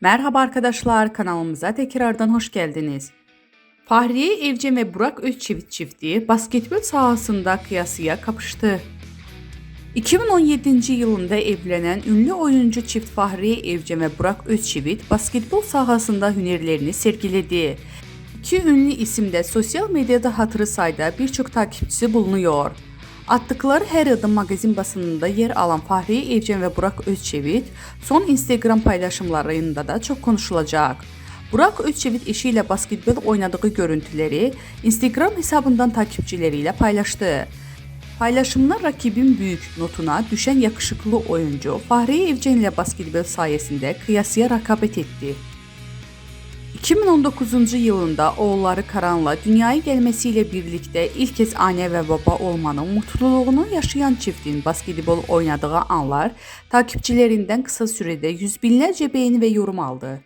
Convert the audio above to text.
Merhaba arkadaşlar kanalımıza tekrardan hoş geldiniz. Fahriye Evcen ve Burak Özçivit çifti basketbol sahasında kıyasıya kapıştı. 2017 yılında evlenen ünlü oyuncu çift Fahriye Evcen ve Burak Özçivit basketbol sahasında hünerlerini sergiledi. İki ünlü isimde sosyal medyada hatırı sayda birçok takipçisi bulunuyor. Attıkları her adım magazin basınında yer alan Fahriye Evcen ve Burak Özçivit son Instagram paylaşımlarında da çok konuşulacak. Burak Özçivit eşiyle basketbol oynadığı görüntüleri Instagram hesabından takipçileriyle paylaştı. Paylaşımlar rakibin büyük notuna düşen yakışıklı oyuncu Fahriye Evcen ile basketbol sayesinde kıyasıya rakabet etti. 2019 yılında oğulları Karan'la dünyaya gelmesiyle birlikte ilk kez anne ve baba olmanın mutluluğunu yaşayan çiftin basketbol oynadığı anlar takipçilerinden kısa sürede yüz binlerce beğeni ve yorum aldı.